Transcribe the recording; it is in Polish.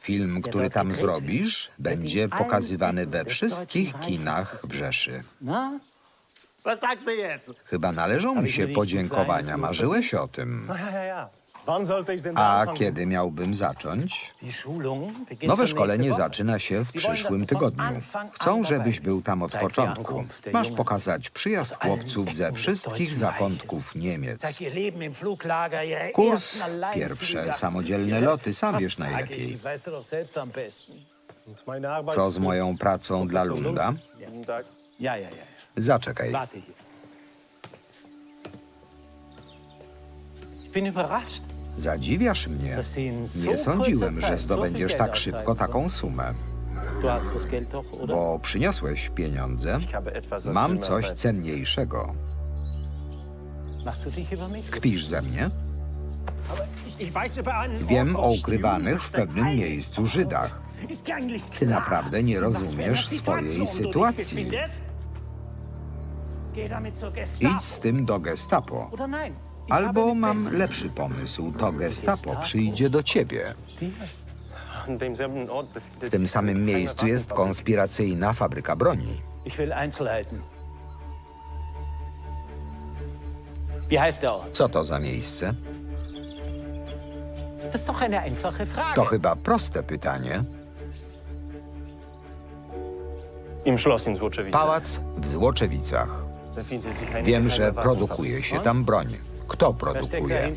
Film, który tam zrobisz, będzie pokazywany we wszystkich kinach w Rzeszy. Jetzt? Chyba należą mi się podziękowania. Marzyłeś o tym. A kiedy miałbym zacząć? Nowe szkolenie zaczyna się w przyszłym tygodniu. Chcą, żebyś był tam od początku. Masz pokazać przyjazd chłopców ze wszystkich zakątków Niemiec. Kurs, pierwsze samodzielne loty, sam wiesz najlepiej. Co z moją pracą dla Lunda? Zaczekaj. Bin überrascht. Zadziwiasz mnie. Nie sądziłem, że zdobędziesz tak szybko taką sumę. Bo przyniosłeś pieniądze. Mam coś cenniejszego. Kpisz ze mnie? Wiem o ukrywanych w pewnym miejscu Żydach. Ty naprawdę nie rozumiesz swojej dich sytuacji. Idź z tym do gestapo. Albo mam lepszy pomysł. To gestapo przyjdzie do ciebie. W tym samym miejscu jest konspiracyjna fabryka broni. Co to za miejsce? To chyba proste pytanie. Pałac w Złoczewicach. Wiem, że produkuje się tam broń. Kto produkuje?